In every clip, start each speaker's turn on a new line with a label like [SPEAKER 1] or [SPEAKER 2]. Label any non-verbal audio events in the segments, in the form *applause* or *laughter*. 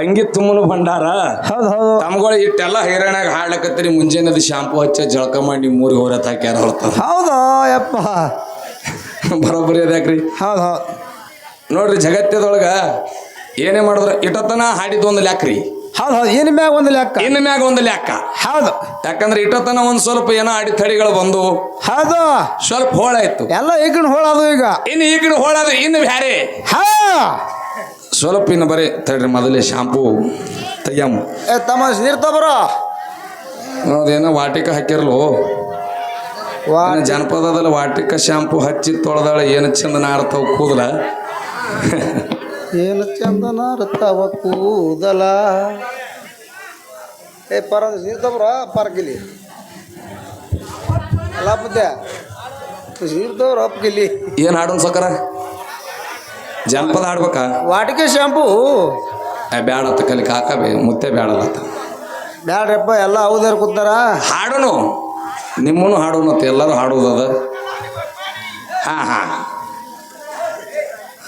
[SPEAKER 1] ಅಂಗಿ ತುಂಬನು ಭಂಡಾರ.
[SPEAKER 2] ಹೌದು ಹೌದು.
[SPEAKER 1] ತಮ್ಗಳು ಇಟ್ಟೆಲ್ಲ ಹೈರಾಣಾಗ ಹಾಡ್ಲಕತ್ತೀರಿ ಮುಂಜಾನೆದು ಶಾಂಪು ಹಚ್ಚ ಜಳಕ ಮಾಡಿ ನಿಮ್ಮ ಊರಿಗೆ ಹೋರತ್ ಹಾಕ್ಯಾರ
[SPEAKER 2] ಹೌದು ಯಪ್ಪ. *laughs*
[SPEAKER 1] ಬರೋಬ್ಬರಿ ಅದ್ಯಾಕ್ರಿ
[SPEAKER 2] ಹೌದು ಹೌದು.
[SPEAKER 1] ನೋಡ್ರಿ ಜಗತ್ತದೊಳಗ ಏನೇ ಮಾಡಿದ್ರ ಇಟತನ ಹಾಡಿದ ಒಂದು ಲ್ಯಾಕ್ರಿ
[SPEAKER 2] ಹೌದು ಹೌದು. ಇನ್ ಮ್ಯಾಗ ಒಂದು ಲೆಕ್ಕ.
[SPEAKER 1] ಇನ್ನ ಮ್ಯಾಗ ಒಂದು ಲೆಕ್ಕ.
[SPEAKER 2] ಹೌದು.
[SPEAKER 1] ಯಾಕಂದ್ರೆ ಇಟತನ ಒಂದ್ ಸ್ವಲ್ಪ ಏನೋ ಅಡಿತಡಿಗಳು ಬಂದು
[SPEAKER 2] ಹೌದು.
[SPEAKER 1] ಸ್ವಲ್ಪ ಹೋಳಾಯ್ತು.
[SPEAKER 2] ಎಲ್ಲ ಈಗಿನ ಹೋಳದು ಈಗ.
[SPEAKER 1] ಇನ್ನು ಈಗಿನ ಹೋಳದು ಇನ್ನು ಬ್ಯಾರೆ.
[SPEAKER 2] ಹಾ.
[SPEAKER 1] ಸ್ವಲ್ಪ ಇನ್ನು ಬರೀ ತಡ್ರಿ ಮೊದಲೇ ಶಾಂಪೂ ತೆಗ್ಯಾಮ
[SPEAKER 2] ಏ ತಮ್ಮ ನೀರು ತಬರೋ
[SPEAKER 1] ಅದೇನೋ ವಾಟಿಕ ಹಾಕಿರ್ಲು
[SPEAKER 2] ವಾ
[SPEAKER 1] ಜನಪದದಲ್ಲಿ ವಾಟಿಕ ಶಾಂಪು ಹಚ್ಚಿ ತೊಳೆದಾಳ ಏನು ಚಂದ ನಾಡ್ತಾವ ಕೂದಲ?
[SPEAKER 2] ಏನು ಚಂದ ನಾಡ್ತಾವ ಕೂದಲ? ಏ ಪರ ನೀರು ತಬರೋ ಪರಗಿಲಿ ಅಲ್ಲ ಬುದ್ದೆ ನೀರು ತಗೋರ
[SPEAKER 1] ಏನು ಹಾಡೋನ್ ಸಕರ? ಜನಪದ ಹಾಡ್ಬೇಕಾ?
[SPEAKER 2] ವಾಟಿಕೆ ಶಾಂಪು.
[SPEAKER 1] ಬೇಡ ಬ್ಯಾಡತ್ತ ಕಲಿ ಕಾಕ ಮುತ್ತೆ ಬ್ಯಾಡಲ್ಲತ್ತ
[SPEAKER 2] ಬ್ಯಾಡ್ರಪ್ಪ ಎಲ್ಲ ಹೌದಾರ ಕೂತಾರ?
[SPEAKER 1] ಹಾಡೋನು. ನಿಮ್ಮನು ಹಾಡೋನು ಅಂತ ಎಲ್ಲರೂ ಹಾಡೋದದ ಹಾಂ ಹಾಂ.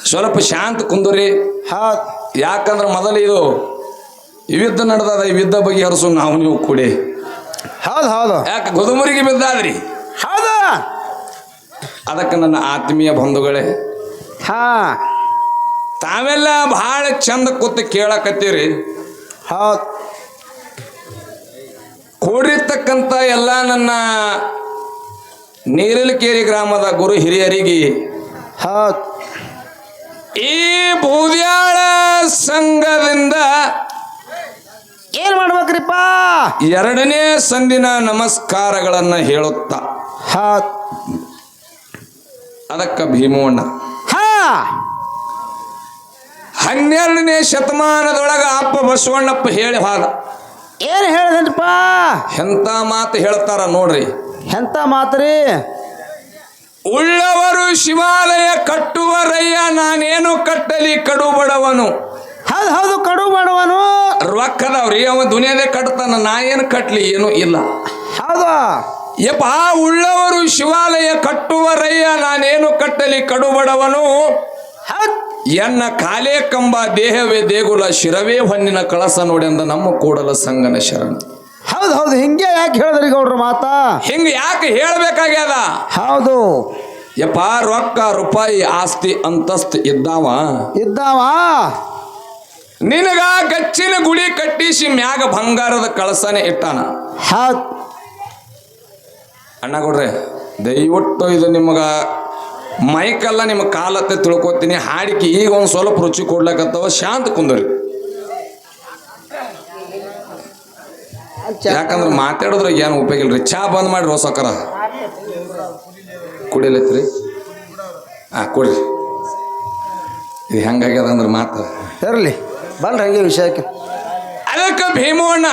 [SPEAKER 1] ಸ್ವಲ್ಪ ಶಾಂತ ಕುಂದುರಿ.
[SPEAKER 2] ಹಾ.
[SPEAKER 1] ಯಾಕಂದ್ರೆ ಮೊದಲು ಇದು ಯುದ್ಧ ನಡೆದದ ಈ ಯುದ್ಧ ಬಗೆಹರಿಸು ನಾವು ನೀವು ಕೂಡಿ.
[SPEAKER 2] ಹೌದು ಹೌದು.
[SPEAKER 1] ಯಾಕೆ ಗುದುಮುರಿಗೆ ಬಿದ್ದಾದ್ರಿ?
[SPEAKER 2] ಹೌದಾ.
[SPEAKER 1] ಅದಕ್ಕೆ ನನ್ನ ಆತ್ಮೀಯ ಬಂಧುಗಳೇ
[SPEAKER 2] ಹಾ.
[SPEAKER 1] ತಾವೆಲ್ಲ ಭಾಳ ಚಂದ ಕೂತು ಕೇಳಕತ್ತೀರಿ.
[SPEAKER 2] ಹೌದು
[SPEAKER 1] ಕೂಡಿರ್ತಕ್ಕಂಥ ಎಲ್ಲ ನನ್ನ ನೀರಲಕೇರಿ ಗ್ರಾಮದ ಗುರು ಹಿರಿಯರಿಗೆ
[SPEAKER 2] ಹೌದು
[SPEAKER 1] ಈ ಬೂದ್ಯಾಳ ಸಂಘದಿಂದ
[SPEAKER 2] ಏನು ಮಾಡ್ಬೇಕ್ರಿಪ್ಪ?
[SPEAKER 1] ಎರಡನೇ ಸಂದಿನ ನಮಸ್ಕಾರಗಳನ್ನು ಹೇಳುತ್ತಾ.
[SPEAKER 2] ಹಾ.
[SPEAKER 1] ಅದಕ್ಕೆ ಭೀಮೋಣ್ಣ
[SPEAKER 2] ಹಾ.
[SPEAKER 1] ಹನ್ನೆರಡನೇ ಶತಮಾನದೊಳಗ ಅಪ್ಪ ಬಸವಣ್ಣಪ್ಪ ಹೇಳಿ ಹಾದ
[SPEAKER 2] ಏನು ಹೇಳದಂತಪ್ಪ
[SPEAKER 1] ಎಂಥ ಮಾತು ಹೇಳ್ತಾರ ನೋಡ್ರಿ.
[SPEAKER 2] ಎಂತ ಮಾತ್ರಿ
[SPEAKER 1] ಉಳ್ಳವರು ಶಿವಾಲಯ ಕಟ್ಟುವರಯ್ಯ ನಾನೇನು ಕಟ್ಟಲಿ ಕಡು ಬಡವನು.
[SPEAKER 2] ಹೌದು ಹೌದು ಕಡು ಬಡವನು.
[SPEAKER 1] ರೊಕ್ಕದವ್ರಿ ಅವ ದುನಿಯಾದೆ ಕಟ್ತಾನ ನಾ ಏನು ಕಟ್ಲಿ ಏನು ಇಲ್ಲ.
[SPEAKER 2] ಹೌದ.
[SPEAKER 1] ಯಪ್ಪ ಉಳ್ಳವರು ಶಿವಾಲಯ ಕಟ್ಟುವರಯ್ಯ ನಾನೇನು ಕಟ್ಟಲಿ ಕಡು ಬಡವನು.
[SPEAKER 2] ಹೌದು.
[SPEAKER 1] ಎನ್ನ ಕಾಲೇ ಕಂಬ ದೇಹವೇ ದೇಗುಲ ಶಿರವೇ ಹೊನ್ನಿನ ಕಳಸ ನೋಡೆಂದ ನಮ್ಮ ಕೂಡಲ ಸಂಗನ ಶರಣ.
[SPEAKER 2] ಹೌದು ಹೌದು. ಹಿಂಗೆ ಯಾಕೆ ಹೇಳಿದ್ರಿ ಗೌಡ್ರ ಮಾತಾ?
[SPEAKER 1] ಹಿಂಗ ಯಾಕೆ ಹೇಳ್ಬೇಕಾಗ್ಯದ?
[SPEAKER 2] ಹೌದು.
[SPEAKER 1] ಯಪ್ಪ ರೊಕ್ಕ ರೂಪಾಯಿ ಆಸ್ತಿ ಅಂತಸ್ತು ಇದ್ದಾವ?
[SPEAKER 2] ಇದ್ದಾವ?
[SPEAKER 1] ನಿನಗ ಗಚ್ಚಿನ ಗುಳಿ ಕಟ್ಟಿಸಿ ಮ್ಯಾಗ ಬಂಗಾರದ ಕಳಸನೆ ಇಟ್ಟಾನ.
[SPEAKER 2] ಹೌದು.
[SPEAKER 1] ಅಣ್ಣ ಕೊಡ್ರೆ ದಯವಿಟ್ಟು ಇದು ನಿಮಗ ಮೈಕೆಲ್ಲ ನಿಮ್ಮ ಕಾಲತ್ತೆ ತಿಳ್ಕೊತೀನಿ. ಹಾಡಿಕೆ ಈಗ ಒಂದು ಸ್ವಲ್ಪ ರುಚಿ ಕೊಡ್ಲಕತ್ತವ. ಶಾಂತ ಕುಂದ್ರಿ. ಯಾಕಂದ್ರೆ ಮಾತಾಡೋದ್ರಾಗ ಏನು ಉಪಯೋಗ ಇಲ್ರಿ? ಚಾ ಬಂದ್ ಮಾಡ್ರಿ ಹೊಸಕರ ಕುಡಿಲತ್ರಿ? ಹಾಂ ಕೊಡ್ರಿ. ಇದು ಹೆಂಗಾಗ್ಯದ ಅಂದ್ರೆ ಮಾತು.
[SPEAKER 2] ಇರಲಿ. ಬನ್ರಿ ಹಂಗೆ ವಿಷಯಕ್ಕೆ.
[SPEAKER 1] ಅದಕ್ಕೆ ಭೀಮಣ್ಣ.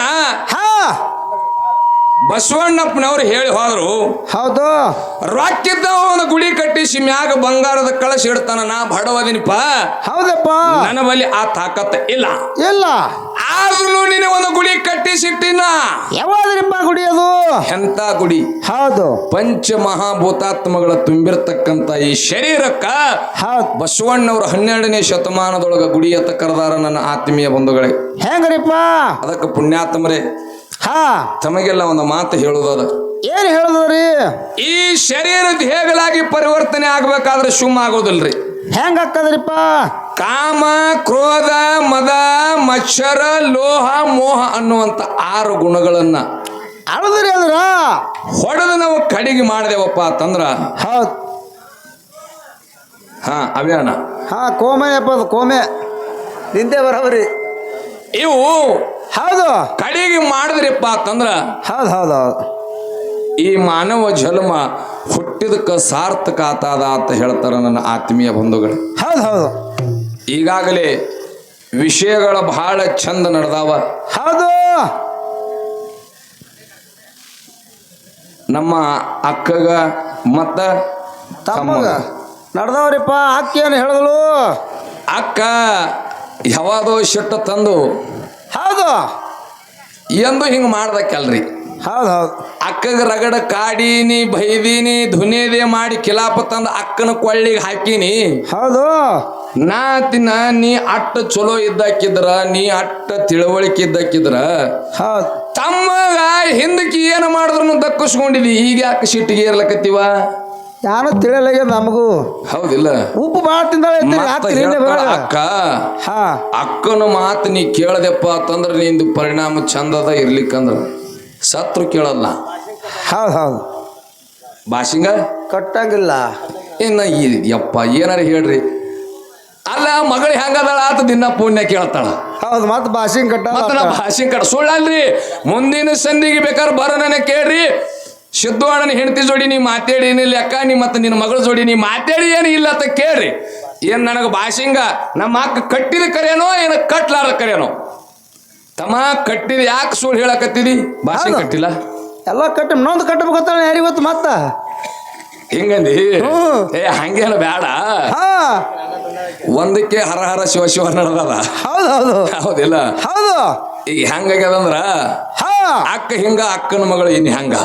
[SPEAKER 1] ಬಸವಣ್ಣಪ್ಪನವ್ರು ಹೇಳಿ ಹೋದ್ರು
[SPEAKER 2] ಹೌದು.
[SPEAKER 1] ರೊಕ್ಕಿದ್ದ ಒಂದು ಗುಡಿ ಕಟ್ಟಿಸಿ ಮ್ಯಾಗ ಬಂಗಾರದ ಕಳಶ ಇಡ್ತಾನ ನಾ ಬಡವದಿನಪ್ಪ.
[SPEAKER 2] ಹೌದಪ್ಪ.
[SPEAKER 1] ನನ್ನ ಬಳಿ ಆ ತಾಕತ್ತ ಇಲ್ಲ.
[SPEAKER 2] ಇಲ್ಲ.
[SPEAKER 1] ಆದ್ರೂ ನೀನು ಒಂದು ಗುಡಿ ಕಟ್ಟಿಸಿಟ್ಟಿನ
[SPEAKER 2] ಯಾವಾದ್ರಿಪ್ಪ ಅದು?
[SPEAKER 1] ಎಂತ ಗುಡಿ?
[SPEAKER 2] ಹೌದು.
[SPEAKER 1] ಪಂಚ ಮಹಾಭೂತಾತ್ಮಗಳ ತುಂಬಿರ್ತಕ್ಕಂಥ ಈ ಶರೀರಕ್ಕ
[SPEAKER 2] ಬಸವಣ್ಣವ್ರ
[SPEAKER 1] ಬಸವಣ್ಣವ್ರು ಹನ್ನೆರಡನೇ ಶತಮಾನದೊಳಗ ಗುಡಿ ಎತ್ತ ಕರೆದಾರ ನನ್ನ ಆತ್ಮೀಯ ಬಂಧುಗಳೇ.
[SPEAKER 2] ಹೆಂಗ್ರಿಪ್ಪ?
[SPEAKER 1] ಅದಕ್ಕೆ ಪುಣ್ಯಾತ್ಮರೇ
[SPEAKER 2] ಹಾ.
[SPEAKER 1] ತಮಗೆಲ್ಲ ಒಂದು ಮಾತು ಹೇಳುವುದದ.
[SPEAKER 2] ಏನು ಹೇಳುದ್ರಿ?
[SPEAKER 1] ಈ ಶರೀರ ದೇಹಗಳಾಗಿ ಪರಿವರ್ತನೆ ಆಗ್ಬೇಕಾದ್ರೆ ಶುಮ್ ಆಗೋದಿಲ್ರಿ.
[SPEAKER 2] ಹೆಂಗ್ ಹಾಕದ್ರಿಪ್ಪ
[SPEAKER 1] ಕಾಮ ಕ್ರೋಧ ಮದ ಮಚ್ಚರ ಲೋಹ ಮೋಹ ಅನ್ನುವಂತ ಆರು ಗುಣಗಳನ್ನ
[SPEAKER 2] ಅಳದ್ರಿ ಅಂದ್ರ?
[SPEAKER 1] ಹೊಡೆದು ನಾವು ಕಡಿಗೆ ಮಾಡಿದೆವಪ್ಪ ಅಂತಂದ್ರ?
[SPEAKER 2] ಹೌದು.
[SPEAKER 1] ಹಾ ಅವ್ಯಾಣ
[SPEAKER 2] ಹಾ ಅದು ಕೋಮೆ. ನಿಂದೆ ಬರವ್ರಿ.
[SPEAKER 1] ಇವು
[SPEAKER 2] ಹೌದು.
[SPEAKER 1] ಕಡಿಗೆ ಮಾಡಿದ್ರಿಪ್ಪ ಅಂತಂದ್ರ
[SPEAKER 2] ಹೌದು ಹೌದು ಹೌದು.
[SPEAKER 1] ಈ ಮಾನವ ಜನ್ಮ ಹುಟ್ಟಿದಕ್ಕ ಸಾರ್ಥಕ ಆತಾದ ಅಂತ ಹೇಳ್ತಾರ ನನ್ನ ಆತ್ಮೀಯ ಬಂಧುಗಳು.
[SPEAKER 2] ಹೌದು ಹೌದು.
[SPEAKER 1] ಈಗಾಗಲೇ ವಿಷಯಗಳ ಬಹಳ ಚಂದ ನಡೆದಾವ.
[SPEAKER 2] ಹೌದು.
[SPEAKER 1] ನಮ್ಮ ಅಕ್ಕಗ ಮತ್ತ
[SPEAKER 2] ತಮ್ಮಗ. ನಡ್ದವ್ರಿಪ್ಪ ಅಕ್ಕಿ ಏನು ಹೇಳಿದಳು.
[SPEAKER 1] ಅಕ್ಕ ಯಾವಾದೋ ಶೆಟ್ಟ ತಂದು ಎಂದು ಹಿಂಗೆ ಮಾಡ್ದಕ್ಕಲ್ರಿ.
[SPEAKER 2] ಹೌದು ಹೌದು.
[SPEAKER 1] ಅಕ್ಕಗೆ ರಗಡ ಕಾಡೀನಿ ಬೈದೀನಿ ಧುನೇದೆ ಮಾಡಿ ಕಿಲಾಪ ತಂದ ಅಕ್ಕನ ಕೊಳ್ಳಿಗೆ ಹಾಕೀನಿ.
[SPEAKER 2] ಹೌದು.
[SPEAKER 1] ನಾ ತಿನ್ನ ನೀ ಅಟ್ಟ ಚಲೋ ಇದ್ದಾಕಿದ್ರ ನೀ ಅಟ್ಟ ತಿಳುವಳಿಕೆ ಇದ್ದಾಕಿದ್ರ
[SPEAKER 2] ಹೌದು.
[SPEAKER 1] ತಮ್ಮಗ ಹಿಂದಕ್ಕೆ ಏನು ಮಾಡಿದ್ರು ದಕ್ಕಿಸ್ಕೊಂಡಿದಿ? ಈಗ ಯಾಕೆ ಸಿಟ್ಟಿಗೆ ಏರ್ಲಕತ್ತೀವ?
[SPEAKER 2] ಯಾರು ತಿಳಿಯಲಾಗ್ಯದ ನಮಗೂ.
[SPEAKER 1] ಹೌದಿಲ್ಲ.
[SPEAKER 2] ಉಪ್ಪು ಭಾಳ ತಿಂದಾಳೆ
[SPEAKER 1] ಅಕ್ಕ ಅಕ್ಕನ ಮಾತು ನೀ ಕೇಳದೆಪ್ಪ ಅಂತಂದ್ರೆ ನಿಂದು ಪರಿಣಾಮ ಚಂದದ ಇರ್ಲಿಕ್ಕಂದ್ರ. ಸತ್ರು ಕೇಳಲ್ಲ.
[SPEAKER 2] ಹೌದು ಹೌದು.
[SPEAKER 1] ಭಾಷಿಂಗ?
[SPEAKER 2] ಕಟ್ಟಂಗಿಲ್ಲ.
[SPEAKER 1] ಇನ್ನ ಯಪ್ಪ ಏನಾರ ಹೇಳ್ರಿ. ಅಲ್ಲ ಮಗಳು ಹೆಂಗದಾಳ ಆತ ದಿನ ಪುಣ್ಯ ಕೇಳ್ತಾಳ.
[SPEAKER 2] ಹೌದು ಮತ್ತೆ ಭಾಷಿಂಗ್ ಕಟ್ಟ
[SPEAKER 1] ಮತ್ತೆ ಭಾಷಿಂಗ್ ಕಡ ಸುಳ್ಳಲ್ರಿ. ಮುಂದಿನ ಸಂದಿಗೆ ಬೇಕಾದ್ರೆ ಬರೋ ನನಗೆ ಕೇಳ್ರಿ. ಸಿದ್ದು ಅಣ್ಣನ ಹೆಂಡತಿ ಜೋಡಿ ನೀ ಮಾತಾಡಿ ಏನಿಲ್ಲ ಅಕ್ಕ ನೀ ಮತ್ತೆ ನಿನ್ನ ಮಗಳ ಜೋಡಿ ನೀ ಮಾತಾಡಿ ಏನು ಇಲ್ಲ ಅಂತ ಕೇಳ್ರಿ. ಏನ್ ನನಗೆ ಭಾಷಿಂಗ ನಮ್ಮ ಅಕ್ಕ ಕಟ್ಟಿದ ಕರೇನೋ ಏನ ಕಟ್ಲಾರ ಕರೇನೋ? ತಮ್ಮ ಕಟ್ಟಿದ ಯಾಕೆ ಸುಳ್ಳು ಹೇಳಕತ್ತಿದಿ? ಭಾಷೆ. ಕಟ್ಟಿಲ್ಲ?
[SPEAKER 2] ಎಲ್ಲ ಕಟ್ಟ ಇನ್ನೊಂದು ಕಟ್ಟಬೇಕಂತ ಯಾರಿ ಗೊತ್ತು ಮತ್ತ?
[SPEAKER 1] ಹಿಂಗಂದಿ. ಏ ಹಂಗೇನ ಬೇಡ
[SPEAKER 2] ಹಾ.
[SPEAKER 1] ಒಂದಕ್ಕೆ ಹರ ಹರ ಶಿವ ಶಿವ ನಡೆದದ
[SPEAKER 2] ಹೌದು ಹೌದು.
[SPEAKER 1] ಹೌದಿಲ್ಲ?
[SPEAKER 2] ಹೌದು.
[SPEAKER 1] ಈಗ ಹೆಂಗಾಗ್ಯದಂದ್ರ
[SPEAKER 2] ಹಾ.
[SPEAKER 1] ಅಕ್ಕ ಹಿಂಗ ಅಕ್ಕನ ಮಗಳು ಇನ್ ಹೆಂಗ?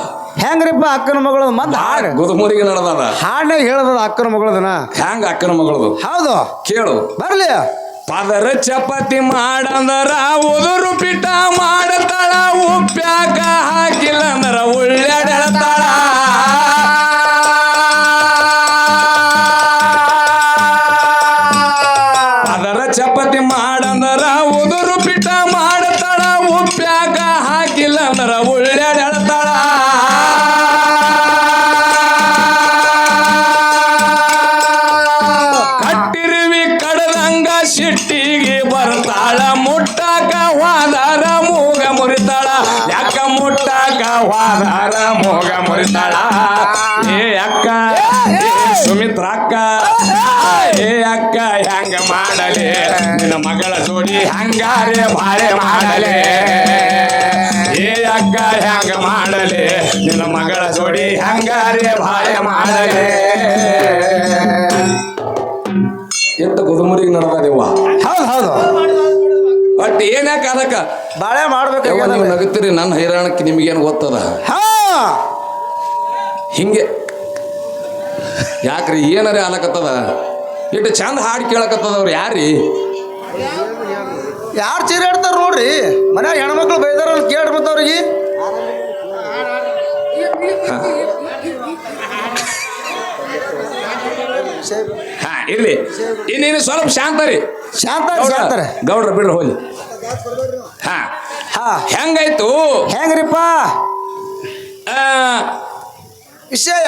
[SPEAKER 2] ಹೆಂಗ್ರಿಪ್ಪ ಅಕ್ಕನ ಮಗಳ ಮಂದ ಹಾಡು?
[SPEAKER 1] ಗುದಮುರಿಗೆ ನಡೆದದ
[SPEAKER 2] ಹಾಡ್ನಾಗ ಹೇಳದ ಅಕ್ಕನ ಮಗಳದನ?
[SPEAKER 1] ಹೆಂಗ ಅಕ್ಕನ ಮಗಳದು?
[SPEAKER 2] ಹೌದು.
[SPEAKER 1] ಕೇಳು.
[SPEAKER 2] ಬರ್ಲಿ.
[SPEAKER 1] ಪದರ ಚಪಾತಿ ಮಾಡಂದರ ಉದುರು ಪಿಟ ಮಾಡತಾಳ ಏ ಅಕ್ಕ ಏ ಸುಮಿತ್ರ ಅಕ್ಕ ಏ ಅಕ್ಕ ಹೆಂಗ ಮಾಡಲೆ? ನಿನ್ನ ಮಗಳ ಜೋಡಿ ಹಂಗಾರೆ ಬಾಳೆ ಮಾಡಲೆ? ಏ ಅಕ್ಕ ಹೆಂಗ ಮಾಡಲೆ? ನಿನ್ನ ಮಗಳ ಜೋಡಿ ಹಂಗಾರೆ ಬಾಳೆ ಮಾಡಲೆ? ಎಂತ ಗುದುಮುರಿಗೆ ನಡೆದದೇವ
[SPEAKER 2] ಹೌದು ಹೌದು.
[SPEAKER 1] ಬಟ್ ಏನ್ಯಾಕ ಅದಕ್ಕ?
[SPEAKER 2] ಬಾಳೆ
[SPEAKER 1] ಮಾಡ್ಬೇಕು ನೀವು ನಗುತ್ತೀರಿ ನನ್ನ ಹೈರಾಣಕ್ಕೆ ನಿಮಗೇನು ಗೊತ್ತದ?
[SPEAKER 2] ಹಾ.
[SPEAKER 1] ಹಿಂಗೆ ಯಾಕ್ರಿ? ಏನಾರ ಅನ್ನಕತ್ತದ ಇಟ್ಟು ಚಂದ ಹಾಡು ಕೇಳಕತ್ತದವ್ರು ಯಾರಿ
[SPEAKER 2] ಯಾರು ಚೀರಾಡ್ತಾರ ನೋಡ್ರಿ? ಮನ್ಯಾಗ ಹೆಣ್ಮಕ್ಳು ಬೈದಾರ ಕೇಳಿ
[SPEAKER 1] ಹಾ ಇರ್ಲಿ. ಇನ್ನೇನು ಸ್ವಲ್ಪ ಶಾಂತ ರೀ.
[SPEAKER 2] ಶಾಂತ
[SPEAKER 1] ಗೌಡ್ರ
[SPEAKER 2] ಶಾಂತಾರೆ.
[SPEAKER 1] ಗೌಡ್ರ ಬಿಡ್ರಿ ಹೋಗಿ ಹಾ.
[SPEAKER 2] ಹಾ.
[SPEAKER 1] ಹೆಂಗಾಯ್ತು?
[SPEAKER 2] ಹೆಂಗ್ರಿಪ್ಪ? ವಿಷಯ.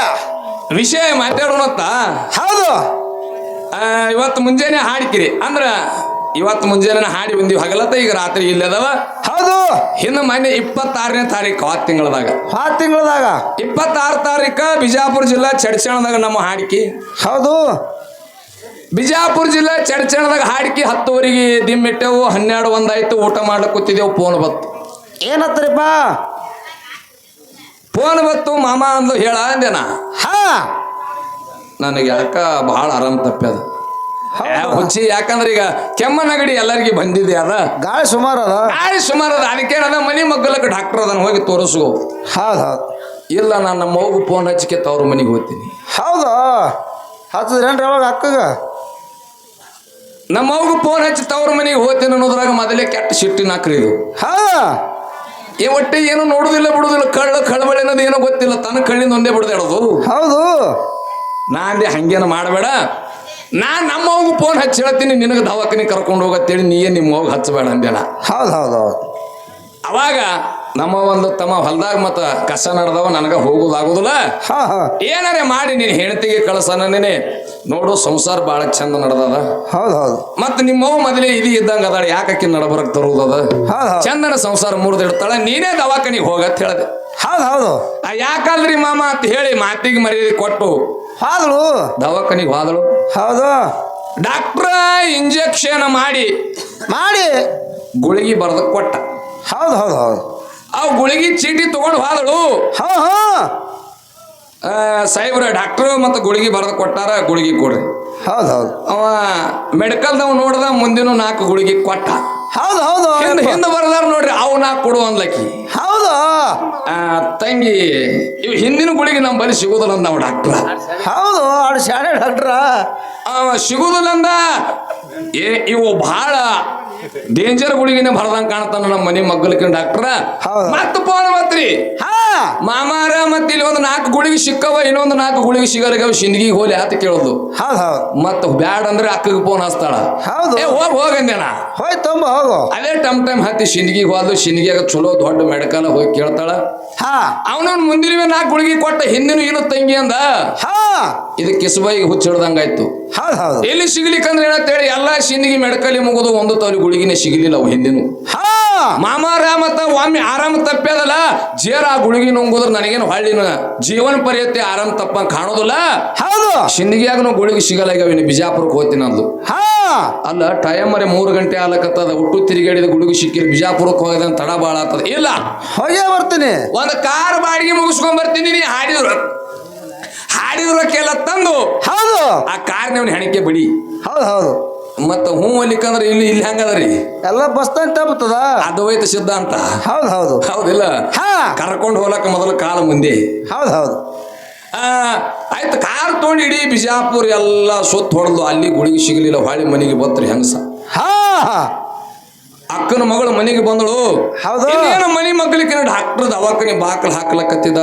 [SPEAKER 1] ವಿಷಯ ಮಾತಾಡೋಣತ್ತ
[SPEAKER 2] ಹೌದು.
[SPEAKER 1] ಇವತ್ತು ಮುಂಜಾನೆ ಹಾಡಿಕಿರಿ ಅಂದ್ರ ಇವತ್ತು ಮುಂಜಾನೆ ಹಾಡಿ ಬಂದಿವಿ. ಹಗಲತ್ತ ಈಗ ರಾತ್ರಿ ಇಲ್ಲದವ
[SPEAKER 2] ಹೌದು.
[SPEAKER 1] ಇನ್ನು ಮೊನ್ನೆ ಇಪ್ಪತ್ತಾರನೇ ತಾರೀಕು ಆ ತಿಂಗಳದಾಗ.
[SPEAKER 2] ಆ ತಿಂಗಳದಾಗ.
[SPEAKER 1] ಇಪ್ಪತ್ತಾರು ತಾರೀಕ ಬಿಜಾಪುರ ಜಿಲ್ಲಾ ಚಡ್ಚಣದಾಗ ನಮ್ಮ ಹಾಡಿಕೆ.
[SPEAKER 2] ಹೌದು.
[SPEAKER 1] ಬಿಜಾಪುರ ಜಿಲ್ಲಾ ಚಡ್ಚಣದಾಗ ಹಾಡಿಕೆ ಹತ್ತುವರೆಗೆ ದಿಮ್ಮಿಟ್ಟೆವು. ಹನ್ನೆರಡು ಒಂದಾಯ್ತು. ಊಟ ಮಾಡ್ಲಿಕ್ಕೆ ಕೂತಿದ್ದೆವು. ಫೋನ್ ಬತ್ತು
[SPEAKER 2] ಏನತ್ತರಿಪ್ಪ?
[SPEAKER 1] ಫೋನ್ ಬತ್ತು ಮಾಮ ಅಂದ್ಲು ಹೇಳ ಅಂದೆ ನಾ
[SPEAKER 2] ಹಾ.
[SPEAKER 1] ನನಗೆ ಯಾಕ ಭಾಳ ಆರಾಮ್ ತಪ್ಪ್ಯದ ಏ, ಹುಚ್ಚಿ ಯಾಕಂದ್ರೆ ಈಗ ಕೆಮ್ಮನಗಡಿ ಎಲ್ಲರಿಗೆ ಬಂದಿದೆ ಅದ.
[SPEAKER 2] ಗಾಳಿ ಸುಮಾರು ಅದ.
[SPEAKER 1] ಗಾಳಿ ಸುಮಾರು ಅದ ಅದಕ್ಕೆ ಅದ ಮನೆ ಮಗ್ಗಲಕ್ಕೆ ಡಾಕ್ಟರ್ ಅದನ್ನ ಹೋಗಿ ತೋರಿಸ್ಕೋ.
[SPEAKER 2] ಹೌದು ಹೌದು.
[SPEAKER 1] ಇಲ್ಲ ನಾನು ನಮ್ಮ ಮಗು ಫೋನ್ ಹಚ್ಚಿಕೆ ತವ್ರ ಮನೆಗೆ ಹೋಗ್ತೀನಿ.
[SPEAKER 2] ಹೌದಾ? ಹತ್ತದ್ರೇನ್ರಿ ಅವಾಗ ಅಕ್ಕಗ?
[SPEAKER 1] ನಮ್ಮ ಮಗು ಫೋನ್ ಹಚ್ಚಿ ತವ್ರ ಮನೆಗೆ ಹೋಗ್ತೀನಿ ಅನ್ನೋದ್ರಾಗ ಮೊದಲೇ ಕೆಟ್ಟ ಸಿಟ್ಟಿನ ಹಾಕ್ರಿ ಇದು.
[SPEAKER 2] ಹಾ
[SPEAKER 1] ಏ ಒಟ್ಟೆ ಏನು ನೋಡುದಿಲ್ಲ ಬಿಡುದಿಲ್ಲ. ಕಳ್ಳ ಕಳಬಳೆ ಅನ್ನೋದು ಏನೋ ಗೊತ್ತಿಲ್ಲ. ತನ್ನ ಕಣ್ಣಿಂದ ಒಂದೇ ಬಿಡದಾಡೋದು
[SPEAKER 2] ಹೌದು.
[SPEAKER 1] ನಾ ಅಂದೆ ಹಂಗೇನು ಮಾಡಬೇಡ. ನಾ ನಮ್ಮ ಮಗು ಫೋನ್ ಹಚ್ಚಿ ಹೇಳ್ತೀನಿ ನಿನಗೆ ದವಾಖಾನೆ ಕರ್ಕೊಂಡು ಹೋಗತ್ತೇಳಿ ನೀಯೇ ನಿಮ್ಮ ಹೋಗಿ ಹಚ್ಚಬೇಡ ಅಂದೇನ ನಾ
[SPEAKER 2] ಹೌದು ಹೌದು ಹೌದು.
[SPEAKER 1] ಅವಾಗ ನಮ್ಮ ಒಂದು ತಮ್ಮ ಹೊಲ್ದಾಗ ಮತ್ತ ಕಸ ನಡೆದವ ನನಗೆ ಹೋಗುದಾಗುದಿಲ್ಲ.
[SPEAKER 2] ಹಾ ಹಾ.
[SPEAKER 1] ಏನಾರೇ ಮಾಡಿ ನೀನು ಕಳಸ ಕಳಸನೇ ನೋಡು ಸಂಸಾರ ಬಹಳ ಚಂದ ನಡೆದದ.
[SPEAKER 2] ಹೌದು ಹೌದು.
[SPEAKER 1] ಮತ್ತೆ ನಿಮ್ಮವ್ ಮೊದಲೇ ಇದು ಇದ್ದಂಗ ಅದಾಳ ಯಾಕಕ್ಕೆ ನಡಬರಕ್ ತರುವುದದ ಚಂದನ ಸಂಸಾರ ಮುರಿದಿಡ್ತಾಳ ನೀನೇ ದವಾಖಾನಿಗೆ ಹೋಗತ್ ಹೇಳ್ದೆ.
[SPEAKER 2] ಹೌದು ಹೌದು.
[SPEAKER 1] ಯಾಕಲ್ರಿ ಮಾಮ ಅಂತ ಹೇಳಿ ಮಾತಿಗೆ ಮರ್ಯಾದೆ ಕೊಟ್ಟು
[SPEAKER 2] ಹಾದಳು.
[SPEAKER 1] ದವಾಖಾನಿಗೆ ಹೋದಳು.
[SPEAKER 2] ಹೌದು.
[SPEAKER 1] ಡಾಕ್ಟ್ರ ಇಂಜೆಕ್ಷನ್ ಮಾಡಿ
[SPEAKER 2] ಮಾಡಿ.
[SPEAKER 1] ಗುಳಿಗೆ ಬರೆದು ಕೊಟ್ಟ.
[SPEAKER 2] ಹೌದು ಹೌದು ಹೌದು.
[SPEAKER 1] ಆ ಗುಳಿಗೆ ಚೀಟಿ ತಗೊಂಡು ಹೋದಳು. ಸಾಹೇಬ್ರ ಡಾಕ್ಟ್ರು ಮತ್ತು ಗುಳಿಗೆ ಬರೆದು ಕೊಟ್ಟಾರ ಗುಳಿಗೆ ಕೊಡ್ರಿ.
[SPEAKER 2] ಹೌದು ಹೌದು.
[SPEAKER 1] ಅವ ಮೆಡಿಕಲ್ದವ್ ನೋಡ್ದ ಮುಂದಿನ ನಾಲ್ಕು ಗುಳಿಗೆ ಕೊಟ್ಟ.
[SPEAKER 2] ಹೌದು ಹೌದು
[SPEAKER 1] ಹಿಂದೆ. ಹಿಂದೆ ಬರ್ದಾರ ನೋಡ್ರಿ ಅವು ನಾಲ್ಕು ಕೊಡು ಅಂದ್ಲಕ್ಕಿ
[SPEAKER 2] ಹೌದು.
[SPEAKER 1] ತಂಗಿ ಇವು ಹಿಂದಿನ ಗುಳಿಗೆ ನಮ್ಮ ಬಳಿ ಸಿಗೋದಿಲ್ಲ ನಾವು ಡಾಕ್ಟ್ರ.
[SPEAKER 2] ಹೌದು ಆಡು ಶಾಣೆ ಡಾಕ್ಟ್ರ.
[SPEAKER 1] ಸಿಗೋದಿಲ್ಲ ಅಂದ ಏ ಇವು ಬಹಳ ಡೇಂಜರ್ ಗುಳಿಗೆನೆ ಬರ್ದಂಗ ಕಾಣ್ತಾನ ನಮ್ಮ ಮನೆ ಮಗ್ಗಲಕ್ಕೆ ಡಾಕ್ಟ್ರ
[SPEAKER 2] ಹೌದು.
[SPEAKER 1] ಮತ್ತ ಫೋನ್ ಮತ್ರಿ
[SPEAKER 2] ಹಾ.
[SPEAKER 1] ಮಾಮಾರ ಮತ್ತ ಇಲ್ಲಿ ಒಂದು ನಾಲ್ಕು ಗುಳಿಗೆ ಸಿಕ್ಕವ ಇನ್ನೊಂದು ನಾಲ್ಕು ಗುಳಿಗೆ ಸಿಗಲ್ಗವ ಶಿಂದಗಿ ಹೋಲಿ ಆತ ಕೇಳುದು.
[SPEAKER 2] ಹೌದು ಹೌದು.
[SPEAKER 1] ಮತ್ತ ಬ್ಯಾಡ್ ಅಂದ್ರೆ ಅಕ್ಕಗೆ ಫೋನ್ ಹಚ್ತಾಳ.
[SPEAKER 2] ಹೌದು.
[SPEAKER 1] ಏ ಹೋಗ್ ಹೋಗಂದೇನ
[SPEAKER 2] ಹೋಯ್ ತುಂಬ ಹೋಗು.
[SPEAKER 1] ಅದೇ ಟಮ್ ಟೈಮ್ ಹತ್ತಿ ಸಿಂದಗಿಗೆ ಹೋದ್ಲು ಶಿಂದಗಿಯಾಗ ಚಲೋ ದೊಡ್ಡ ಮೆಡಿಕಲ್ ಹೋಗಿ ಕೇಳ್ತಾಳ.
[SPEAKER 2] ಹಾ.
[SPEAKER 1] ಅವನವ್ನ ಮುಂದಿನ ನಾಲ್ಕು ಗುಳಿಗೆ ಕೊಟ್ಟ ಹಿಂದಿನ ಏನು ತಂಗಿ ಅಂದ?
[SPEAKER 2] ಹಾ.
[SPEAKER 1] ಇದು ಕಿಸ್ಬಾಯಿಗೆ ಹುಚ್ಚ ಹಿಡ್ದಂಗಾಯ್ತು
[SPEAKER 2] ಹೌದು ಹೌದು.
[SPEAKER 1] ಎಲ್ಲಿ ಸಿಗ್ಲಿಕ್ಕಂದ್ರೆ ಏನಂತೇಳಿ ಎಲ್ಲಾ ಸಿಂದಗಿ ಮೆಡಕಲಿ ಮುಗಿದು ಒಂದು ತವಲಿ ಗುಳಿಗಿನೇ ಸಿಗಲಿಲ್ಲ ಅವು ಹಿಂದಿನ.
[SPEAKER 2] ಹಾ.
[SPEAKER 1] ರಾಮ ಮತ್ತ ಒಮ್ಮೆ ಆರಾಮ ತಪ್ಪದಲ್ಲ ಜೇರ ಆ ಗುಳಿಗಿ ನುಂಗುದ್ರ ನನಗೇನು ಹಳ್ಳಿನ ಜೀವನ ಪರ್ಯಂತ ಆರಾಮ ತಪ್ಪ ಕಾಣೋದಿಲ್ಲ.
[SPEAKER 2] ಹೌದು.
[SPEAKER 1] ಸಿಂದಗಿಯಾಗನು ಗುಳಿಗೆ ಸಿಗಲ್ಲ ಇನ್ನು ಬಿಜಾಪುರಕ್ಕೆ ಹೋಗ್ತೀನಿ ಅಂದ್ಲು.
[SPEAKER 2] ಹಾ.
[SPEAKER 1] ಅಲ್ಲ ಟೈಮ್ ಮರೆ ಮೂರು ಗಂಟೆ ಆಲಕತ್ತದ. ಹುಟ್ಟು ತಿರುಗಾಡಿದ ಗುಳಿಗೆ ಸಿಕ್ಕಿಲ್ಲ ಬಿಜಾಪುರಕ್ಕೆ ಹೋಗದ ತಡ ಬಾಳ ಆಗ್ತದ. ಇಲ್ಲ.
[SPEAKER 2] ಹೋಗೇ ಬರ್ತೀನಿ.
[SPEAKER 1] ಒಂದು ಕಾರ್ ಬಾಡಿಗೆ ಮುಗಿಸ್ಕೊಂಡ್ ಬರ್ತೀನಿ ನೀ ಹಾಡಿದ್ರು. ಹಾಡಿದ್ರ ಎಲ್ಲ ತಂದು
[SPEAKER 2] ಹೌದು.
[SPEAKER 1] ಆ ಕಾರ್ನವನ ಹೆಣಕ್ಕೆ ಬಿಡಿ.
[SPEAKER 2] ಹೌದು ಹೌದು.
[SPEAKER 1] ಮತ್ತ ಹೂ ಅಲ್ಲಿಕಂದ್ರೆ ಇಲ್ಲಿ ಇಲ್ಲಿ ಹೆಂಗದ್ರಿ?
[SPEAKER 2] ಎಲ್ಲ ಬಸ್ ಸ್ಟ್ಯಾಂಡ್ ತಪ್ಪುತ್ತದ
[SPEAKER 1] ಅದ್ವೈತ ಸಿದ್ಧಾಂತ.
[SPEAKER 2] ಹೌದು ಹೌದು.
[SPEAKER 1] ಹೌದಿಲ್ಲ?
[SPEAKER 2] ಹಾ.
[SPEAKER 1] ಕರ್ಕೊಂಡು ಹೋಗ್ಲಕ್ಕ ಮೊದಲು ಕಾಲ ಮುಂದೆ.
[SPEAKER 2] ಹೌದು ಹೌದು.
[SPEAKER 1] ಆಯ್ತು ಕಾರ್ ತೊಗೊಂಡು ಇಡೀ ಬಿಜಾಪುರ ಎಲ್ಲ ಸುತ್ತ ಹೊಡೆದು ಅಲ್ಲಿ ಗುಳಿಗೆ ಸಿಗಲಿಲ್ಲ ಹೊಳಿ ಮನೆಗೆ ಬತ್ರಿ ಹೆಂಗಸ.
[SPEAKER 2] ಹಾ
[SPEAKER 1] ಅಕ್ಕನ ಮಗಳು ಮನೆಗೆ ಬಂದಳು.
[SPEAKER 2] ಹೌದು.
[SPEAKER 1] ಮನೆ ಮಗ್ಲಿಕ್ಕೆ ಡಾಕ್ಟರ್ ದವಾಖಾನೆ ಬಾಕಲ್ ಹಾಕ್ಲಕತ್ತಿದ?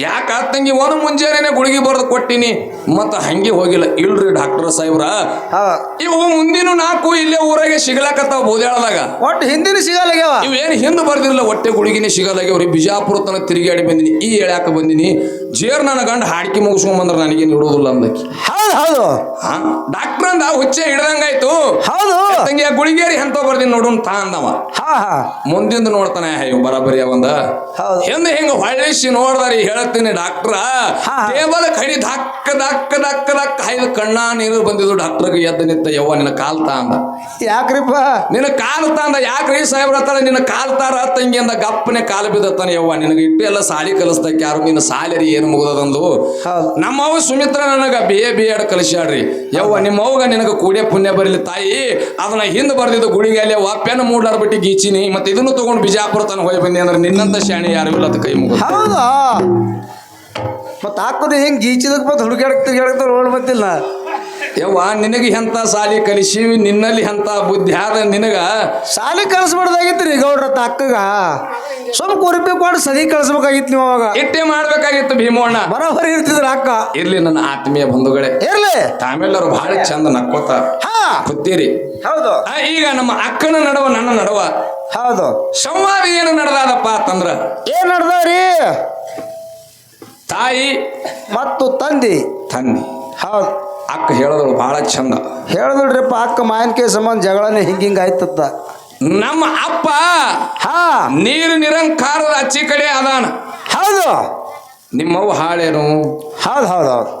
[SPEAKER 1] ಯಾಕ ತಂಗಿ ಒಂದು ಮುಂಜಾನೆ ಗುಳಿಗೆ ಬರೆದು ಕೊಟ್ಟಿನಿ? ಮತ್ತ ಹಂಗೆ ಹೋಗಿಲ್ಲ. ಇಲ್ರಿ ಡಾಕ್ಟರ್ ಸಾಹೇಬ್ರ. ಇವು ಮುಂದಿನ ನಾಲ್ಕು ಇಲ್ಲೇ ಊರಾಗೆ ಸಿಗ್ಲಾಕತ್ತಾವ ಬೂದ್ಯಾಳದಾಗ
[SPEAKER 2] ಒಟ್ಟು ಹಿಂದಿನ ಸಿಗಲಾಗ್ಯಾವ
[SPEAKER 1] ಇವೇನು ಏನು ಹಿಂದೆ ಬರ್ದಿರಲ್ಲ ಹೊಟ್ಟೆ ಗುಳಿಗಿನೇ ಸಿಗಲಾಗ್ಯಾವ್ರಿ ಬಿಜಾಪುರ ತನಕ ತಿರುಗಾಡಿ ಬಂದಿನಿ ಈ ಹೇಳಾಕ ಬಂದಿನಿ. ಜೇರ್ ನನ್ನ ಗಂಡ ಹಾಡ್ಕಿ ಮುಗಿಸ್ಕೊಂಡ್ ಬಂದ್ರೆ ನನಗೇನು ಇಡೋದಿಲ್ಲ ಅಂದಕ್ಕೆ
[SPEAKER 2] ಹೌದು. ಹೌದು
[SPEAKER 1] ಡಾಕ್ಟರ್ ಅಂದ ಹುಚ್ಚೆ ಹಿಡ್ದಂಗಾಯ್ತು.
[SPEAKER 2] ಹೌದು.
[SPEAKER 1] ತಂಗಿ ಆ ಗುಳಿಗೇರಿ ಅಂತ ಬರ್ದಿನಿ ನೋಡೋಣ ತಾ ಅಂದವ. ಮುಂದಿಂದ ನೋಡ್ತಾನೆ ಅಯ್ಯೋ ಬರಾಬರಿ ಅವಂದ.
[SPEAKER 2] ಹೌದು.
[SPEAKER 1] ಹಿಂಗ ಹೊಳ್ಳಿಸಿ ನೋಡ್ದಾರಿ ಹೇಳ್ತೀನಿ ಡಾಕ್ಟ್ರ.
[SPEAKER 2] ಕೇವಲ
[SPEAKER 1] ಟೇಬಲ್ ಕಡಿ ಧಕ್ಕ ದಕ್ಕ ದಕ್ಕ ದಕ್ಕ ಹಾಯ್ದು ಕಣ್ಣ ನೀರು ಬಂದಿದ್ದು ಡಾಕ್ಟರ್ ಎದ್ದು ನಿಂತ ಯವ್ವ ನಿನ್ನ ಕಾಲ್ ತಾ ಅಂದ
[SPEAKER 2] ಯಾಕ್ರಿಪ್ಪ?
[SPEAKER 1] ನಿನ್ನ ಕಾಲ್ ತಾಂದ ಯಾಕ್ರಿ ಸಾಹೇಬ್ರ ಹತ್ತಾಳ ನಿನ್ನ ಕಾಲ್ ತಾರ ತಂಗಿ ಅಂದ ಗಪ್ಪನೆ ಕಾಲ್ ಬಿದ್ದತ್ತಾನೆ ಯವ್ವ. ನಿನಗೆ ಇಟ್ಟು ಎಲ್ಲ ಸಾಲಿ ಕಲಿಸ್ತಾಕ ಯಾರು? ನಿನ್ನ ಸಾಲರಿ ಏನು ಮುಗ್ದದಂದು?
[SPEAKER 2] ಹೌದು.
[SPEAKER 1] ನಮ್ಮವ್ವ ಸುಮಿತ್ರ ನನಗ ಬಿ ಎ ಬಿ ಎಡ್ ಕಲಿಸ್ಯಾಡ್ರಿ ಯವ್ವ ನಿಮ್ಮ ಅವ್ಗ ನಿನಗ ಕೂಡೇ ಪುಣ್ಯ ಬರಲಿ ತಾಯಿ. ಅದನ್ನ ಹಿಂದೆ ಬರ್ದಿದ್ದು ಗುಡಿಗೆಲೆ ಒಪ್ಪೆನ ಮೂಡ್ಲಾರ ಬಿಟ್ಟು ಗೀಚಿನಿ. ಮತ್ತೆ ಇದನ್ನು ತಗೊಂಡು ಬಿಜಾಪುರ ತನಕ ಹೋಗಿ ಬಂದಿ ಅಂದ್ರೆ ನಿನ್ನಂತ ಶಾಣೆ ಯಾರು ಇಲ್ಲ ಕೈ ಮುಗಿದ.
[SPEAKER 2] ಹೌದಾ? ಮತ್ತ ಹಾಕೋದು ಹೆಂಗ್ ಗೀಚಿದಕ್ಕೆ ಮತ್ತು ಹುಡುಗಾಡಕ್ ತಿರ್ಗಾಡಕ್ ರೋಡ್ ಬತ್ತಿಲ್ಲ
[SPEAKER 1] ಯವ್ವ ನಿನಗೆ ಎಂಥ ಸಾಲಿ ಕಲಿಸೀವಿ ನಿನ್ನಲ್ಲಿ ಎಂಥ ಬುದ್ಧಿ ಆದ ನಿನಗ?
[SPEAKER 2] ಸಾಲಿ ಕಲಿಸ್ಬಾರ್ದಾಗಿತ್ತು ರೀ ಗೌಡ್ರ ಅಕ್ಕಗ. ಸ್ವಲ್ಪ ಕುರುಪಿ ಕೊಟ್ಟು ಸದಿ ಕಳಿಸ್ಬೇಕಾಗಿತ್ತು ನೀವು ಅವಾಗ.
[SPEAKER 1] ಇಟ್ಟೆ ಮಾಡ್ಬೇಕಾಗಿತ್ತು ಭೀಮಣ್ಣ.
[SPEAKER 2] ಬರೋಬ್ಬರಿ ಇರ್ತಿದ್ರ ಅಕ್ಕ.
[SPEAKER 1] ಇರ್ಲಿ ನನ್ನ ಆತ್ಮೀಯ ಬಂಧುಗಳೇ.
[SPEAKER 2] ಇರ್ಲಿ.
[SPEAKER 1] ತಾವೆಲ್ಲರೂ ಬಹಳ ಚಂದ ನಕ್ಕೋತ
[SPEAKER 2] ಹಾ.
[SPEAKER 1] ಕೂತೀರಿ.
[SPEAKER 2] ಹೌದು.
[SPEAKER 1] ಈಗ ನಮ್ಮ ಅಕ್ಕನ ನಡುವ ನನ್ನ ನಡುವ.
[SPEAKER 2] ಹೌದು.
[SPEAKER 1] ಸಂವಾದ ಏನು ನಡೆದಾದಪ್ಪ ಅಂತಂದ್ರ?
[SPEAKER 2] ಏನ್ ನಡ್ದವ್ರಿ?
[SPEAKER 1] ತಾಯಿ
[SPEAKER 2] ಮತ್ತು ತಂದೆ.
[SPEAKER 1] ತಂದೆ
[SPEAKER 2] ಹೌದು.
[SPEAKER 1] ಅಕ್ಕ ಹೇಳಿದಳು ಬಹಳ ಚಂದ.
[SPEAKER 2] ಹೇಳಿದ್ರಿಪ್ಪ ಅಕ್ಕ ಮಾಯನ್ಕೆ ಸಂಬಂಧ ಜಗಳನೇ ಹಿಂಗ ಹಿಂಗ ಆಯ್ತದ
[SPEAKER 1] ನಮ್ಮ ಅಪ್ಪ
[SPEAKER 2] ಹಾ.
[SPEAKER 1] ನೀರು ನಿರಂಕಾರದ ಅಚ್ಚಿ ಕಡೆ ಅದಾನ.
[SPEAKER 2] ಹೌದು.
[SPEAKER 1] ನಿಮ್ಮವ್ವ ಹಾಳೇನು?
[SPEAKER 2] ಹೌದು ಹೌದು ಹೌದು.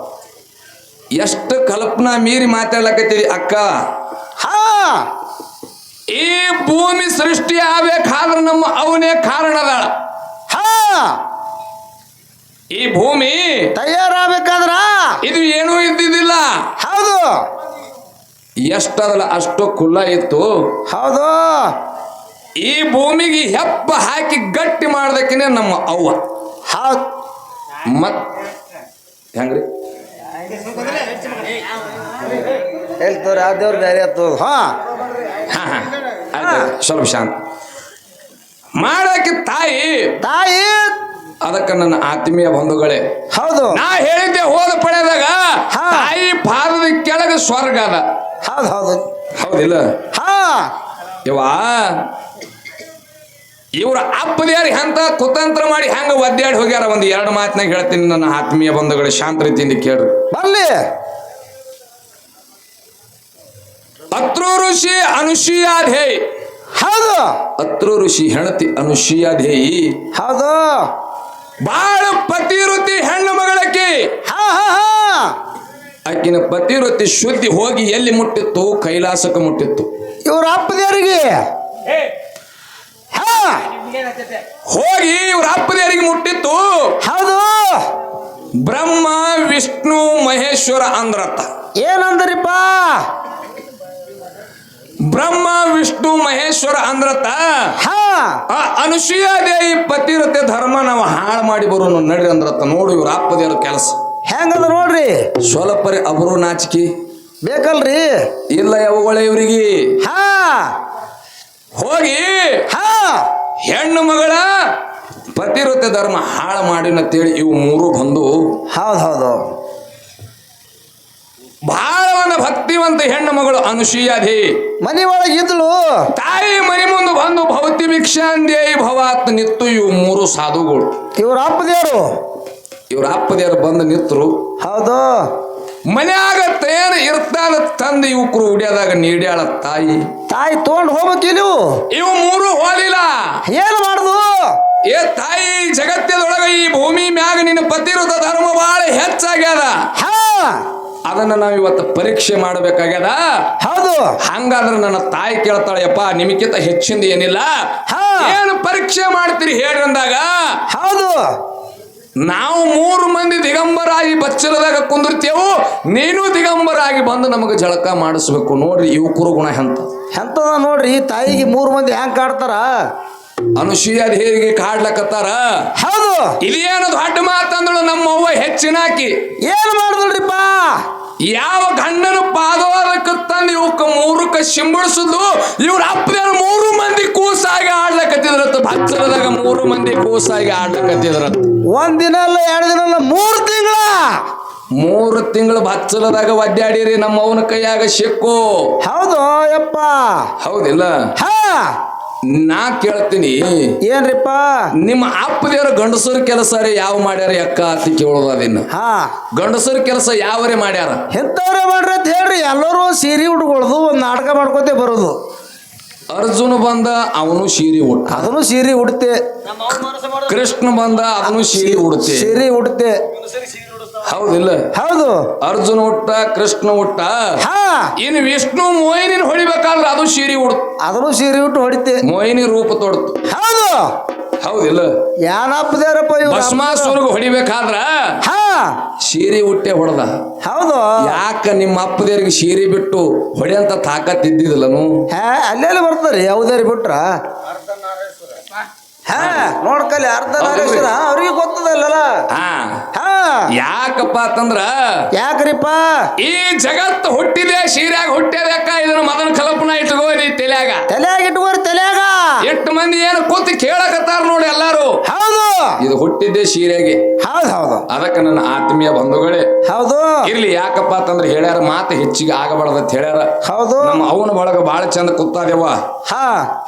[SPEAKER 1] ಎಷ್ಟು ಕಲ್ಪನಾ ಮೀರಿ ಮಾತಾಡ್ಲಕತ್ತೀರಿ ಅಕ್ಕ?
[SPEAKER 2] ಹಾ.
[SPEAKER 1] ಈ ಭೂಮಿ ಸೃಷ್ಟಿ ಆಗ್ಬೇಕಾದ್ರೆ ನಮ್ಮ ಅವನೇ ಕಾರಣದಾಳ.
[SPEAKER 2] ಹಾ.
[SPEAKER 1] ಈ ಭೂಮಿ
[SPEAKER 2] ತಯಾರಾಗಬೇಕಾದ್ರ?
[SPEAKER 1] ಇದು ಏನೂ ಇದ್ದಿದ್ದಿಲ್ಲ.
[SPEAKER 2] ಹೌದು.
[SPEAKER 1] ಎಷ್ಟದಲ್ಲ ಅಷ್ಟು ಕುಲ್ಲ ಇತ್ತು.
[SPEAKER 2] ಹೌದು.
[SPEAKER 1] ಈ ಭೂಮಿಗೆ ಹೆಪ್ಪ ಹಾಕಿ ಗಟ್ಟಿ ಮಾಡ್ದಕ್ಕಿನೇ ನಮ್ಮ ಅವ್ವ.
[SPEAKER 2] ಹೌದು
[SPEAKER 1] ಮತ್ ಹೆಂಗ್ರಿ?
[SPEAKER 2] ಹೇಳ್ತವ್ರಿ ಆ ದೇವ್ರು ಬೇರೆ ಆಯ್ತು ಹಾ
[SPEAKER 1] ಸ್ವಲ್ಪ ಶಾಂತ. ಮಾಡಕ್ಕೆ ತಾಯಿ
[SPEAKER 2] ತಾಯಿ
[SPEAKER 1] ಅದಕ್ಕೆ ನನ್ನ ಆತ್ಮೀಯ ಬಂಧುಗಳೇ
[SPEAKER 2] ಹೌದು.
[SPEAKER 1] ನಾ ಹೇಳಿದ್ದೆ ಹೋದ ಪಡೆದಾಗ. ತಾಯಿ ಪಾದದ ಕೆಳಗೆ ಸ್ವರ್ಗ ಅದ.
[SPEAKER 2] ಹೌದು ಹೌದು.
[SPEAKER 1] ಹೌದಿಲ್ಲ?
[SPEAKER 2] ಹಾ.
[SPEAKER 1] ಇವ ಇವ್ರ ಅಪ್ಪದೇರಿ ಅಂತ ಕುತಂತ್ರ ಮಾಡಿ ಹೆಂಗ ಒದ್ದಾಡಿ ಹೋಗ್ಯಾರ? ಒಂದು ಎರಡು ಮಾತಿನಾಗ ಹೇಳ್ತೀನಿ ನನ್ನ ಆತ್ಮೀಯ ಬಂಧುಗಳು ಶಾಂತ ರೀತಿಯಿಂದ ಕೇಳ್ರಿ.
[SPEAKER 2] ಬರ್ಲಿ.
[SPEAKER 1] ಅತ್ರು ಋಷಿ ಅನುಷಿಯಾಧೇಯಿ
[SPEAKER 2] ಹೌದು.
[SPEAKER 1] ಅತ್ರು ಋಷಿ ಹೆಣತಿ ಅನುಷಿಯಾಧೇಯಿ
[SPEAKER 2] ಹೌದು.
[SPEAKER 1] ಬಾಳ ಪತಿವೃತ್ತಿ ಹೆಣ್ಣು ಮಗಳಕ್ಕೆ
[SPEAKER 2] ಹಾ ಹಾ ಹಾ.
[SPEAKER 1] ಆಕಿನ ಪತಿವೃತ್ತಿ ಶುದ್ಧಿ ಹೋಗಿ ಎಲ್ಲಿ ಮುಟ್ಟಿತ್ತು ಕೈಲಾಸಕ್ಕೆ ಮುಟ್ಟಿತ್ತು.
[SPEAKER 2] ಇವ್ರ ಅಪ್ಪದೇವರಿಗೆ ಹಾ.
[SPEAKER 1] ಹೋಗಿ ಇವ್ರ ಅಪ್ಪದೇರಿಗೆ ಮುಟ್ಟಿತ್ತು.
[SPEAKER 2] ಹೌದು.
[SPEAKER 1] ಬ್ರಹ್ಮ ವಿಷ್ಣು ಮಹೇಶ್ವರ ಅಂದ್ರತ್ತ.
[SPEAKER 2] ಏನಂದ್ರಿಪ್ಪ?
[SPEAKER 1] ಬ್ರಹ್ಮ ವಿಷ್ಣು ಮಹೇಶ್ವರ ಅಂದ್ರತ ಅನುಸೂಯ ದೇವಿ ಪತಿರತೆ ಧರ್ಮ ನಾವು ಹಾಳು ಮಾಡಿ ಬರೋನು ನಡ್ರಿ ಅಂದ್ರತ. ನೋಡು ಇವ್ರ ಅಪ್ಪದೇವ್ರ ಕೆಲಸ.
[SPEAKER 2] ಹೆಂಗದ ನೋಡ್ರಿ?
[SPEAKER 1] ಸ್ವಲ್ಪರಿ ಅವರು ನಾಚಿಕೆ.
[SPEAKER 2] ಬೇಕಲ್ರಿ?
[SPEAKER 1] ಇಲ್ಲ ಯಾವಗಳೇ ಇವರಿಗೆ?
[SPEAKER 2] ಹಾ.
[SPEAKER 1] ಹೋಗಿ
[SPEAKER 2] ಹಾ.
[SPEAKER 1] ಹೆಣ್ಣು ಮಗಳ ಪತಿರತೆ ಧರ್ಮ ಹಾಳು ಮಾಡಿನಂತೇಳಿ ಇವು ಮೂರು ಬಂದು
[SPEAKER 2] ಹೌದು ಹೌದು.
[SPEAKER 1] ಬಹಳ ಭಕ್ತಿವಂತ ಹೆಣ್ಣು ಮಗಳು ಅನುಷೀಯಧಿ.
[SPEAKER 2] ಮನೆ ಒಳಗೆ ಇದ್ಲು.
[SPEAKER 1] ತಾಯಿ ಮನೆ ಮುಂದೆ ಬಂದು ಭವತಿ ಭಿಕ್ಷಾಂದೇಯಿ ಭವಾತ್ ನಿತ್ತು ಇವು ಮೂರು ಸಾಧುಗಳು.
[SPEAKER 2] ಇವ್ರ ಅಪ್ಪದೇವರು
[SPEAKER 1] ಇವ್ರ ಅಪ್ಪದೇವರು ಬಂದು ನಿತ್ರು.
[SPEAKER 2] ಹೌದು.
[SPEAKER 1] ಮನ್ಯಾಗ ತೇನ ಇರ್ತಾನ ತಂದು ಇವಕ್ರು ಉಡಿಯೋದಾಗ ನೀಡ್ಯಾಳ ತಾಯಿ.
[SPEAKER 2] ತಾಯಿ ತೊಗೊಂಡು ಹೋಗ್ಬೇಕು ನೀವು
[SPEAKER 1] ಇವು? ಮೂರು ಹೋಲಿಲ್ಲ.
[SPEAKER 2] ಏನು ಮಾಡುದು?
[SPEAKER 1] ಏ ತಾಯಿ ಜಗತ್ತದೊಳಗ ಈ ಭೂಮಿ ಮ್ಯಾಗ ನಿನ್ನ ಪತಿರುದ ಧರ್ಮ ಬಹಳ ಹೆಚ್ಚಾಗ್ಯದ.
[SPEAKER 2] ಹಾ.
[SPEAKER 1] ಅದನ್ನ ನಾವು ಇವತ್ತು ಪರೀಕ್ಷೆ ಮಾಡಬೇಕಾಗ್ಯದ?
[SPEAKER 2] ಹೌದು.
[SPEAKER 1] ಹಂಗಾದ್ರೆ ನನ್ನ ತಾಯಿ ಕೇಳ್ತಾಳೆಯಪ್ಪ ನಿಮಗಿಂತ ಹೆಚ್ಚಿಂದ ಏನಿಲ್ಲ. ಏನು ಪರೀಕ್ಷೆ ಮಾಡ್ತೀರಿ ಹೇಳಿ ಅಂದಾಗ?
[SPEAKER 2] ಹೌದು.
[SPEAKER 1] ನಾವು ಮೂರು ಮಂದಿ ದಿಗಂಬರಾಗಿ ಬಚ್ಚಲದಾಗ ಕುಂದಿರ್ತೇವು ನೀನು ದಿಗಂಬರಾಗಿ ಬಂದು ನಮಗೆ ಜಳಕ ಮಾಡಿಸ್ಬೇಕು. ನೋಡ್ರಿ ಇವು ಗುಣ ಎಂತ?
[SPEAKER 2] ಎಂತದ ನೋಡ್ರಿ ತಾಯಿಗೆ ಮೂರು ಮಂದಿ ಹೆಂಗ್ ಕಾಡ್ತಾರ?
[SPEAKER 1] ಅನುಸೂಯ ಹೇಗೆ ಕಾಡ್ಲಕತ್ತಾರ?
[SPEAKER 2] ಹೌದು.
[SPEAKER 1] ಇದೇನು ದೊಡ್ಡ ಮಾತಂದಳು ನಮ್ಮ ಅವ್ವ ಹೆಚ್ಚಿನಾಕಿ.
[SPEAKER 2] ಏನು ಮಾಡಿದ್ರಿಪ್ಪ?
[SPEAKER 1] ಯಾವ ಗಂಡನ ಪಾದವಾದಕ್ಕೆ ತಂದು ಇವಕ್ಕ ಮೂರಕ್ಕ ಸಿಂಬಳಿಸುದು ಇವ್ರ ಅಪ್ಪನ ಮೂರು ಮಂದಿ ಕೂಸಾಗಿ ಆಡ್ಲಕತ್ತಿದ್ರತ್ತ ಬಚ್ಚಲದಾಗ ಮೂರು ಮಂದಿ ಕೂಸಾಗಿ ಆಡ್ಲಕತ್ತಿದ್ರತ್ತ
[SPEAKER 2] ಒಂದಿನ ದಿನ ಅಲ್ಲ ಎರಡು ದಿನ ಅಲ್ಲ ಮೂರು ತಿಂಗಳ.
[SPEAKER 1] ಮೂರು ತಿಂಗಳು ಬಚ್ಚಲದಾಗ ಒದ್ದಾಡಿರಿ ನಮ್ಮ ಅವನ ಕೈಯಾಗ ಸಿಕ್ಕು
[SPEAKER 2] ಹೌದು ಯಪ್ಪ.
[SPEAKER 1] ಹೌದಿಲ್ಲ?
[SPEAKER 2] ಹಾ.
[SPEAKER 1] ನಾ ಕೇಳ್ತೀನಿ.
[SPEAKER 2] ಏನ್ರಿಪ್ಪ?
[SPEAKER 1] ನಿಮ್ಮ ಅಪ್ಪದೇವ್ರ ಗಂಡಸರ ಕೆಲಸ ರೀ ಯಾವ ಮಾಡ್ಯಾರ ಅಕ್ಕ ಅಂತ ಕೇಳೋದು ಅದಿನ್ನ
[SPEAKER 2] ಹಾ.
[SPEAKER 1] ಗಂಡಸರ ಕೆಲಸ ಯಾವರೇ ಮಾಡ್ಯಾರ?
[SPEAKER 2] ಎಂತವ್ರೆ ಮಾಡ್ರಿ ಅಂತ ಹೇಳ್ರಿ ಎಲ್ಲರೂ ಸೀರೆ ಉಟ್ಕೊಳ್ದು ಒಂದು ನಾಟಕ ಮಾಡ್ಕೋತೆ ಬರೋದು.
[SPEAKER 1] ಅರ್ಜುನ ಬಂದ ಅವನು ಸೀರೆ ಉಟ್ಟ.
[SPEAKER 2] ಅದನ್ನು ಸೀರೆ ಉಡ್ತೆ.
[SPEAKER 1] ಕೃಷ್ಣ ಬಂದ ಅವನು ಸೀರೆ ಉಡ್ತೆ.
[SPEAKER 2] ಸೀರೆ ಉಡ್ತೆ.
[SPEAKER 1] ಹೌದಿಲ್ಲ
[SPEAKER 2] ಹೌದು.
[SPEAKER 1] ಅರ್ಜುನ ಹುಟ್ಟ ಕೃಷ್ಣ ಹುಟ್ಟ.
[SPEAKER 2] ಹಾ.
[SPEAKER 1] ಇನ್ನು ವಿಷ್ಣು ಮೋಹಿನಿ ಹೊಡಿಬೇಕಾದ್ರೆ ಅದು ಸೀರೆ ಉಡ್ತು.
[SPEAKER 2] ಅದನ್ನು ಸೀರೆ ಉಟ್ಟು ಹೊಡಿತೆ.
[SPEAKER 1] ಮೋಹಿನಿ ರೂಪ ತೊಡ್ತು.
[SPEAKER 2] ಹೌದು.
[SPEAKER 1] ಹೌದಿಲ್ಲ
[SPEAKER 2] ಯಾನಪ್ಪದೇರಪ್ಪ ಇವ್ರು?
[SPEAKER 1] ಭಸ್ಮಾಸುರ್ಗ ಹೊಡಿಬೇಕಾದ್ರ
[SPEAKER 2] ಹಾ.
[SPEAKER 1] ಸೀರೆ ಉಟ್ಟೆ ಹೊಡೆದ.
[SPEAKER 2] ಹೌದು.
[SPEAKER 1] ಯಾಕ ನಿಮ್ಮ ಅಪ್ಪದೇರಿಗೆ ಸೀರೆ ಬಿಟ್ಟು ಹೊಡೆಯಂತ ತಾಕತ್ ಇದ್ದಿದಿಲ್ಲನು
[SPEAKER 2] ಹಾ ಅಲ್ಲೆಲ್ಲ ಬರ್ತಾರೆ ಯಾವ್ದಾರಿ ಬಿಟ್ರ? ಹಾ ನೋಡ್ಕಲ್ಲಿ ಅರ್ಧ ನಾಗೇಶ್ವರ ಅವ್ರಿಗೆ ಗೊತ್ತದಲ್ಲ
[SPEAKER 1] ಹಾ
[SPEAKER 2] ಹಾ.
[SPEAKER 1] ಯಾಕಪ್ಪ ಅಂತಂದ್ರ
[SPEAKER 2] ಯಾಕ್ರಿಪ್ಪ?
[SPEAKER 1] ಈ ಜಗತ್ತು ಹುಟ್ಟಿದೆ ಸೀರ್ಯಾಗ ಹುಟ್ಟಿದಕ್ಕ ಇದನ್ನ ಮದನ ಕಲ್ಪನಾ ಇಟ್ಕೋರಿ ತಲೆಯಾಗ.
[SPEAKER 2] ತಲ್ಯಾಗ ಇಟ್ಕೋರಿ ತಲೆಯಾಗ.
[SPEAKER 1] ಎಷ್ಟು ಮಂದಿ ಏನು ಕೂತು
[SPEAKER 2] ಹೌದು
[SPEAKER 1] ಇದು ಹುಟ್ಟಿದ್ದೆ ಸೀರೆಗೆ
[SPEAKER 2] ಹೌದು ಹೌದು.
[SPEAKER 1] ಅದಕ್ಕೆ ನನ್ನ ಆತ್ಮೀಯ ಬಂಧುಗಳೇ.
[SPEAKER 2] ಹೌದು.
[SPEAKER 1] ಇರ್ಲಿ ಯಾಕಪ್ಪ ಅಂತಂದ್ರೆ ಹೇಳ್ಯಾರ ಮಾತು ಹೆಚ್ಚಿಗೆ ಆಗಬಾರ್ದಂತ ಹೇಳ್ಯಾರ.
[SPEAKER 2] ಹೌದು.
[SPEAKER 1] ನಮ್ಮ ಅವನ ಬಳಗ ಬಾಳ ಚಂದ ಕೂತಾದೇವ
[SPEAKER 2] ಹಾ.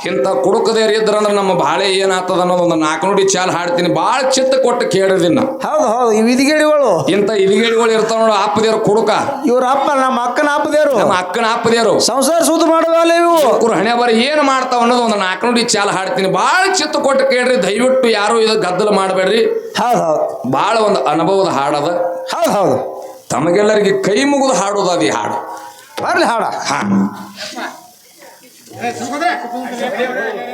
[SPEAKER 1] ಇಂಥ ಕುಡುಕದೇರ್ ಇದ್ರಂದ್ರ ನಮ್ಮ ಬಾಳೆ ಏನಾಗ್ತದ ಅನ್ನೋದು ಒಂದು ನಾಲ್ಕು ನುಡಿ ಚಾಲ್ ಹಾಡ್ತೀನಿ. ಬಹಳ ಚಿತ್ತ ಕೊಟ್ಟು ಕೇಳಿದಿನ್ನ
[SPEAKER 2] ಹೌದು ಹೌದು. ಇವ್ ಇದಿಗೇಡಿಗಳು
[SPEAKER 1] ಇಂಥ ಇದಿಗೇಡಿಗಳು ಇರ್ತಾವ ನೋಡು ಆಪದೇವ್ರ ಕುಡುಕ.
[SPEAKER 2] ಇವ್ರ ಅಪ್ಪ ನಮ್ಮ ಅಕ್ಕನ ಅಪ್ಪದೇರು
[SPEAKER 1] ನಮ್ಮ ಅಕ್ಕನ ಆಪದೇವ್ರು.
[SPEAKER 2] ಸಂಸಾರ ಸುದ್ದಿ ಮಾಡುವಲ್ಲ ಇವು.
[SPEAKER 1] ಕುರು ಹಣೆ ಬರ ಏನು ಮಾಡ್ತಾವ ಅನ್ನೋದು ಒಂದು ನಾಲ್ಕು ನುಡಿ ಚಾಲ್ ಹಾಡ್ತೀನಿ. ಬಾಳ ಚಿತ್ತ ಕೊಟ್ಟು ಕೇಳ್ರಿ. ದಯವಿಟ್ಟು ಯಾರು ಇದು ಗದ್ದಲ ಮಾಡಬೇಡ್ರಿ.
[SPEAKER 2] ಹೌದು ಹೌದು.
[SPEAKER 1] ಬಹಳ ಒಂದು ಅನುಭವದ ಹಾಡದ
[SPEAKER 2] ಹೌದು ಹೌದು.
[SPEAKER 1] ತಮಗೆಲ್ಲರಿಗೆ ಕೈ ಮುಗಿದು ಹಾಡೋದು ಅದು ಹಾಡು.
[SPEAKER 2] ಬರಲಿ ಹಾಡ.
[SPEAKER 1] ಹಾ.